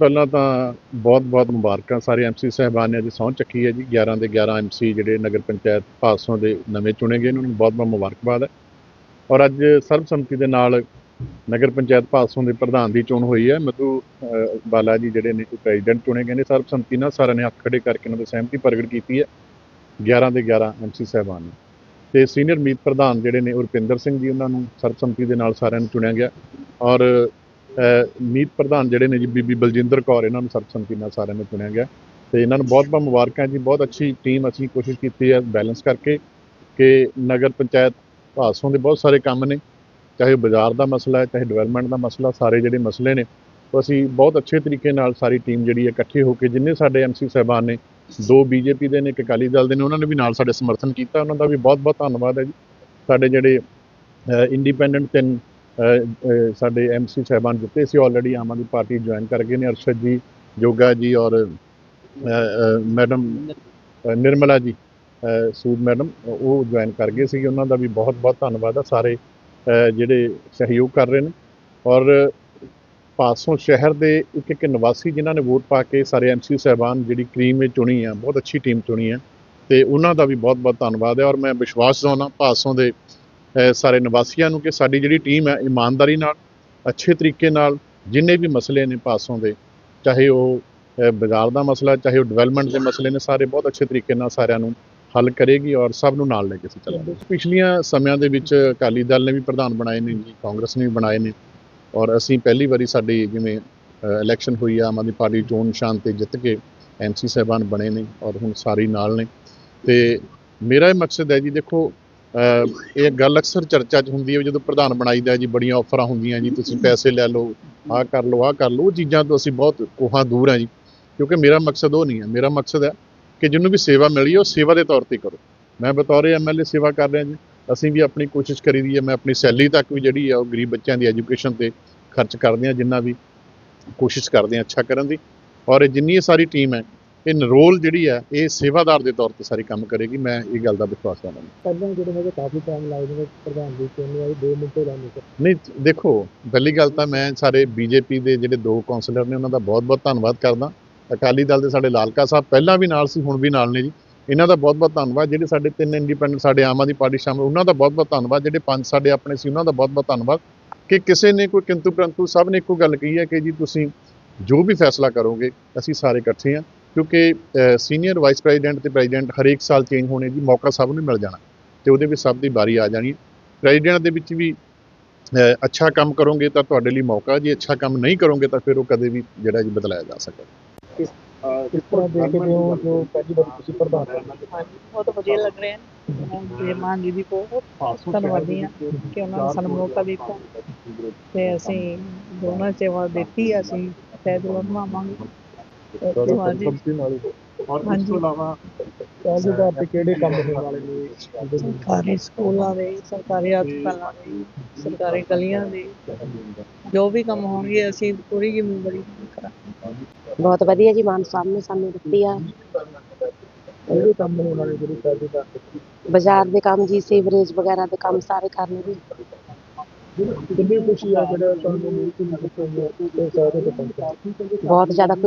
ਪਹਿਲਾਂ ਤਾਂ ਬਹੁਤ-ਬਹੁਤ ਮੁਬਾਰਕਾਂ ਸਾਰੇ ਐਮਸੀ ਸਾਹਿਬਾਨ ਨੇ ਅੱਜ ਸਹੁੰ ਚੱਕੀ ਹੈ ਜੀ। 11 ਦੇ 11 ਐਮਸੀ ਜਿਹੜੇ ਨਗਰ ਪੰਚਾਇਤ ਪਾਸੋਂ ਦੇ ਨਵੇਂ ਚੁਣੇ ਗਏ ਉਹਨਾਂ ਨੂੰ ਬਹੁਤ-ਬਹੁਤ ਮੁਬਾਰਕਬਾਦ ਹੈ। ਔਰ ਅੱਜ ਸਰਬਸੰਮਤੀ ਦੇ ਨਾਲ ਨਗਰ ਪੰਚਾਇਤ ਪਾਸੋਂ ਦੇ ਪ੍ਰਧਾਨ ਦੀ ਚੋਣ ਹੋਈ ਹੈ। ਮਧੂ ਬਾਲਾ ਜੀ ਜਿਹੜੇ ਨੇ ਪ੍ਰੈਜ਼ੀਡੈਂਟ ਚੁਣੇ ਗਏ ਨੇ। ਸਰਬਸੰਮਤੀ ਨਾਲ ਸਾਰਿਆਂ ਨੇ ਹੱਥ ਖੜੇ ਕਰਕੇ ਉਹਨਾਂ ਦੀ ਸਹਿਮਤੀ ਪ੍ਰਗਟ ਕੀਤੀ ਹੈ। 11 ਦੇ 11 ਐਮਸੀ ਸਾਹਿਬਾਨ ਨੇ। ਤੇ ਸੀਨੀਅਰ ਮੀਤ ਪ੍ਰਧਾਨ ਜਿਹੜੇ ਨੇ ਉਰਪਿੰਦਰ ਸਿੰਘ ਜੀ, ਉਹਨਾਂ ਨੂੰ ਸਰਬਸੰਮਤੀ ਦੇ ਨਾਲ ਸਾਰਿਆਂ ਨੂੰ ਚੁਣਿਆ ਗਿਆ। ਔਰ ਮੀਤ ਪ੍ਰਧਾਨ ਜਿਹੜੇ ਨੇ ਜੀ, ਬੀਬੀ ਬਲਜਿੰਦਰ ਕੌਰ, ਇਹਨਾਂ ਨੂੰ ਸਰਬਸੰਮਤੀ ਨਾਲ ਸਾਰਿਆਂ ਨੂੰ ਚੁਣਿਆ ਗਿਆ। ਤੇ ਇਹਨਾਂ ਨੂੰ ਬਹੁਤ ਬਹੁਤ ਮੁਬਾਰਕਾਂ ਜੀ, ਬਹੁਤ ਅੱਛੀ ਟੀਮ ਅਸੀਂ ਕੋਸ਼ਿਸ਼ ਕੀਤੀ ਹੈ ਬੈਲੈਂਸ ਕਰਕੇ ਕਿ ਨਗਰ ਪੰਚਾਇਤ ਭਾਸੋਂ ਦੇ ਬਹੁਤ ਸਾਰੇ ਕੰਮ ਨੇ, ਚਾਹੇ ਉਹ ਬਾਜ਼ਾਰ ਦਾ ਮਸਲਾ ਹੈ, ਚਾਹੇ ਡਿਵੈਲਪਮੈਂਟ ਦਾ ਮਸਲਾ, ਸਾਰੇ ਜਿਹੜੇ ਮਸਲੇ ਨੇ, ਉਹ ਅਸੀਂ ਬਹੁਤ ਅੱਛੇ ਤਰੀਕੇ ਨਾਲ ਸਾਰੀ ਟੀਮ ਜਿਹੜੀ ਹੈ ਇਕੱਠੇ ਹੋ ਕੇ, ਜਿੰਨੇ ਸਾਡੇ ਐਮਸੀ ਸਾਹਿਬਾਨ ਨੇ, ਦੋ ਬੀਜੇਪੀ ਦੇ ਨੇ, ਇੱਕ ਅਕਾਲੀ ਦਲ ਦੇ ਨੇ, ਉਹਨਾਂ ਨੇ ਵੀ ਨਾਲ ਸਾਡੇ ਸਮਰਥਨ ਕੀਤਾ, ਉਹਨਾਂ ਦਾ ਵੀ ਬਹੁਤ ਬਹੁਤ ਧੰਨਵਾਦ ਹੈ ਜੀ। ਸਾਡੇ ਜਿਹੜੇ ਇੰਡੀਪੈਂਡੈਂਟ ਤਿੰਨ ਸਾਡੇ ਐਮਸੀ ਸਾਹਿਬਾਨ ਜਿੱਤੇ ਸੀ ਆਲਰੇਡੀ ਆਮ ਆਦਮੀ ਪਾਰਟੀ ਜੁਆਇਨ ਕਰ ਗਏ ਨੇ, ਅਰਸ਼ਦ ਜੀ, ਜੋਗਾ ਜੀ ਔਰ ਮੈਡਮ ਨਿਰਮਲਾ ਜੀ ਸੂਦ ਮੈਡਮ, ਉਹ ਜੁਆਇਨ ਕਰ ਗਏ ਸੀ ਉਹਨਾਂ ਦਾ ਵੀ ਬਹੁਤ ਬਹੁਤ ਧੰਨਵਾਦ ਆ। ਸਾਰੇ ਜਿਹੜੇ ਸਹਿਯੋਗ ਕਰ ਰਹੇ ਨੇ। ਔਰ ਪਾਸੋਂ ਸ਼ਹਿਰ ਦੇ ਇੱਕ ਇੱਕ ਨਿਵਾਸੀ ਜਿਨ੍ਹਾਂ ਨੇ ਵੋਟ ਪਾ ਕੇ ਸਾਰੇ ਐਮਸੀ ਸਾਹਿਬਾਨ ਜਿਹੜੀ ਕਰੀਮ ਵਿੱਚ ਚੁਣੀ ਆ, ਬਹੁਤ ਅੱਛੀ ਟੀਮ ਚੁਣੀ ਹੈ ਤੇ ਉਹਨਾਂ ਦਾ ਵੀ ਬਹੁਤ ਬਹੁਤ ਧੰਨਵਾਦ ਹੈ ਔਰ ਮੈਂ ਵਿਸ਼ਵਾਸ ਦਿਵਾਉਣਾ ਪਾਸੋਂ ਦੇ ਸਾਰੇ ਨਿਵਾਸੀਆਂ ਨੂੰ ਕਿ ਸਾਡੀ ਜਿਹੜੀ ਟੀਮ ਹੈ, ਇਮਾਨਦਾਰੀ ਨਾਲ, ਅੱਛੇ ਤਰੀਕੇ ਨਾਲ ਜਿੰਨੇ ਵੀ ਮਸਲੇ ਨੇ ਪਾਸੋਂ ਦੇ, ਚਾਹੇ ਉਹ ਬਾਜ਼ਾਰ ਦਾ ਮਸਲਾ, ਚਾਹੇ ਉਹ ਡਿਵੈਲਪਮੈਂਟ ਦੇ ਮਸਲੇ ਨੇ, ਸਾਰੇ ਬਹੁਤ ਅੱਛੇ ਤਰੀਕੇ ਨਾਲ ਸਾਰਿਆਂ ਨੂੰ ਹੱਲ ਕਰੇਗੀ ਔਰ ਸਭ ਨੂੰ ਨਾਲ ਲੈ ਕੇ ਅਸੀਂ ਚੱਲਾਂਗੇ। ਪਿਛਲੀਆਂ ਸਮਿਆਂ ਦੇ ਵਿੱਚ ਅਕਾਲੀ ਦਲ ਨੇ ਵੀ ਪ੍ਰਧਾਨ ਬਣਾਏ ਨੇ ਜੀ, ਕਾਂਗਰਸ ਨੇ ਵੀ ਬਣਾਏ ਨੇ ਔਰ ਅਸੀਂ ਪਹਿਲੀ ਵਾਰੀ ਸਾਡੀ ਜਿਵੇਂ ਇਲੈਕਸ਼ਨ ਹੋਈ ਆ, ਆਮ ਆਦਮੀ ਪਾਰਟੀ ਚੋਣ ਨਿਸ਼ਾਨ ਤੇ ਜਿੱਤ ਕੇ ਐਮਸੀ ਸਾਹਿਬਾਨ ਬਣੇ ਨੇ ਔਰ ਹੁਣ ਸਾਰੀ ਨਾਲ ਨੇ। ਤੇ ਮੇਰਾ ਇਹ ਮਕਸਦ ਹੈ ਜੀ, ਦੇਖੋ ਇਹ ਗੱਲ ਅਕਸਰ ਚਰਚਾ 'ਚ ਹੁੰਦੀ ਹੈ ਵੀ ਜਦੋਂ ਪ੍ਰਧਾਨ ਬਣਾਈਦਾ ਜੀ, ਬੜੀਆਂ ਆਫਰਾਂ ਹੁੰਦੀਆਂ ਜੀ, ਤੁਸੀਂ ਪੈਸੇ ਲੈ ਲਓ, ਆਹ ਕਰ ਲਓ, ਆਹ ਕਰ ਲਓ, ਉਹ ਚੀਜ਼ਾਂ ਤੋਂ ਅਸੀਂ ਬਹੁਤ ਕੋਹਾਂ ਦੂਰ ਹਾਂ ਜੀ। ਕਿਉਂਕਿ ਮੇਰਾ ਮਕਸਦ ਉਹ ਨਹੀਂ ਹੈ, ਮੇਰਾ ਮਕਸਦ ਹੈ ਕਿ ਜਿਹਨੂੰ ਵੀ ਸੇਵਾ ਮਿਲੀ ਉਹ ਸੇਵਾ ਦੇ ਤੌਰ ਤੇ ਕਰੋ। ਮੈਂ ਬਤੌਰ ਐਮਐਲਏ ਸੇਵਾ ਕਰ ਰਿਹਾ ਜੀ, ਅਸੀਂ ਵੀ ਆਪਣੀ ਕੋਸ਼ਿਸ਼ ਕਰੀ ਦੀ ਹੈ, ਮੈਂ ਆਪਣੀ ਸੈਲਰੀ ਤੱਕ ਵੀ ਜਿਹੜੀ ਆ ਉਹ ਗਰੀਬ ਬੱਚਿਆਂ ਦੀ ਐਜੂਕੇਸ਼ਨ ਤੇ ਖਰਚ ਕਰਦੇ ਹਾਂ, ਜਿੰਨਾ ਵੀ ਕੋਸ਼ਿਸ਼ ਕਰਦੇ ਹਾਂ ਅੱਛਾ ਕਰਨ ਦੀ। ਔਰ ਇਹ ਜਿੰਨੀ ਇਹ ਸਾਰੀ ਟੀਮ ਹੈ ਇਹ ਨਰੋਲ ਜਿਹੜੀ ਹੈ ਇਹ ਸੇਵਾਦਾਰ ਦੇ ਤੌਰ ਤੇ ਸਾਰੀ ਕੰਮ ਕਰੇਗੀ ਮੈਂ ਇਹ ਗੱਲ ਦਾ ਵਿਸ਼ਵਾਸ ਕਰਦਾ ਪਹਿਲਾਂ ਜਿਹੜੇ ਹੈਗੇ ਕਾਫੀ ਟਾਈਮ ਲੱਗਦੇ ਪ੍ਰਧਾਨ ਦੀ ਚੋਣ ਨੂੰ ਆਈ 2 ਮਿੰਟ ਸਰ ਨਹੀਂ ਦੇਖੋ ਪਹਿਲੀ ਗੱਲ ਤਾਂ ਮੈਂ ਸਾਰੇ ਬੀਜੇਪੀ ਦੇ ਜਿਹੜੇ ਦੋ ਕਾਉਂਸਲਰ ਨੇ ਉਹਨਾਂ ਦਾ ਬਹੁਤ-ਬਹੁਤ ਧੰਨਵਾਦ ਕਰਦਾ। ਅਕਾਲੀ ਦਲ ਦੇ ਸਾਡੇ ਲਾਲਕਾ ਸਾਹਿਬ ਪਹਿਲਾਂ ਵੀ ਨਾਲ ਸੀ ਹੁਣ ਵੀ ਨਾਲ ਨੇ ਜੀ। ਇਹਨਾਂ ਦਾ ਬਹੁਤ-ਬਹੁਤ ਧੰਨਵਾਦ। ਜਿਹੜੇ ਸਾਡੇ ਤਿੰਨ ਇੰਡੀਪੈਂਡੈਂਟ ਸਾਡੇ ਆਮ ਆਦਮੀ ਪਾਰਟੀ ਸ਼ਾਮਲ ਉਹਨਾਂ ਦਾ ਬਹੁਤ-ਬਹੁਤ ਧੰਨਵਾਦ। ਜਿਹੜੇ ਪੰਜ ਸਾਡੇ ਆਪਣੇ ਸੀ ਉਹਨਾਂ ਦਾ ਬਹੁਤ-ਬਹੁਤ ਧੰਨਵਾਦ। ਕਿ ਕਿਸੇ ਨੇ ਕੋਈ ਕਿੰਤੂ ਪ੍ਰੰਤੂ ਸਭ ਨੇ ਇੱਕੋ ਗੱਲ ਕਹੀ ਹੈ ਕਿ ਜੀ ਤੁਸੀਂ ਜੋ ਵੀ ਫੈਸਲਾ ਕਰੋਗੇ ਅਸੀਂ ਸਾਰੇ ਇਕੱਠੇ ਹਾਂ। ਕਿਉਂਕਿ ਸੀਨੀਅਰ ਵਾਈਸ ਪ੍ਰੈਜ਼ੀਡੈਂਟ ਤੇ ਪ੍ਰੈਜ਼ੀਡੈਂਟ ਹਰੇਕ ਸਾਲ ਚੇਂਜ ਹੋਣੇ ਜੀ ਮੌਕਾ ਸਭ ਨੂੰ ਮਿਲ ਜਾਣਾ। ਤੇ ਉਹਦੇ ਵਿੱਚ ਸਭ ਦੀ ਵਾਰੀ ਆ ਜਾਣੀ। ਹੈ ਪ੍ਰੈਜ਼ੀਡੈਂਟ ਦੇ ਵਿੱਚ ਵੀ ਅੱਛਾ ਕੰਮ ਕਰੋਗੇ ਤਾਂ ਤੁਹਾਡੇ ਲਈ ਮੌਕਾ ਜੇ ਅੱਛਾ ਕੰਮ ਨਹੀਂ ਕਰੋਗੇ ਤਾਂ ਫਿਰ ਉਹ ਕਦੇ ਵੀ ਜਿਹੜਾ ਜੀ ਬਦਲਾਇਆ ਜਾ ਸਕਦਾ ਕਿਸ ਤਰ੍ਹਾਂ ਦੇਖਦੇ ਹੋ ਜੋ ਪਹਿਲੀ ਵਾਰ ਤੁਸੀਂ ਪ੍ਰਧਾਨ ਬਣੇ ਹਾਂਜੀ ਬਹੁਤ ਵਧੀਆ ਲੱਗ ਰਿਹਾ। ਹੈ ਮਾਨ ਜੀ ਦੀ ਬਹੁਤ ਧੰਨਵਾਦੀ ਹਾਂ ਕਿ ਉਹਨਾਂ ਨੇ ਸਾਨੂੰ ਮੌਕਾ ਦਿੱਤਾ। ਤੇ ਅਸੀਂ ਦੋਨਾਂ ਸੇਵਾ ਦਿੱਤੀ ਅਸੀਂ ਤਹਿ ਦਿਲੋਂ ਨਿਭਾਵਾਂਗੇ ਧੰਨਵਾਦ ਜੀ ਕੰਪਨੀ ਨਾਲ ਔਰ ਇਸ ਹਾਂਜੀ। ਤੋਂ ਇਲਾਵਾ ਪਹਿਲੇ ਦਾ ਤੇ ਕਿਹੜੇ ਕੰਮ ਹੋਣ ਵਾਲੇ ਨੇ? ਇਹਦੇ ਵਿੱਚ? ਸਰਕਾਰੀ ਸਕੂਲਾਂ ਦੇ ਸਰਕਾਰੀ ਹਸਪਤਾਲਾਂ ਦੇ ਸਰਕਾਰੀ ਗਲੀਆਂ ਦੇ। ਜੋ ਵੀ ਕੰਮ ਹੋਣਗੇ ਅਸੀਂ ਪੂਰੀ ਜ਼ਿੰਮੇਵਾਰੀ ਕਰਾਂਗੇ। ਬਹੁਤ ਵਧੀਆ ਜੀ ਮਾਨ ਸਾਹਿਬ ਨੇ ਸਾਨੂੰ ਦਿੱਤੀ ਆ। ਕਿਹੜੇ ਕੰਮ ਹੋਣ ਵਾਲੇ ਜਿਹੜੇ ਪਹਿਲੇ ਦਾ ਬਾਜ਼ਾਰ ਦੇ ਕੰਮ ਜੀ ਸੀਵਰੇਜ ਵਗੈਰਾ ਦੇ ਕੰਮ ਸਾਰੇ ਕਰਨਗੇ ਕਿੰਨੀ ਖੁਸ਼ੀ ਆ ਜਿਹੜਾ ਤੁਹਾਨੂੰ ਮਿਲ ਕੇ ਨਗਰ ਤੋਂ ਤੇ ਸਾਰੇ ਦੇ ਪਹੁੰਚੇ ਬਹੁਤ ਜ਼ਿਆਦਾ ਖੁਸ਼ੀ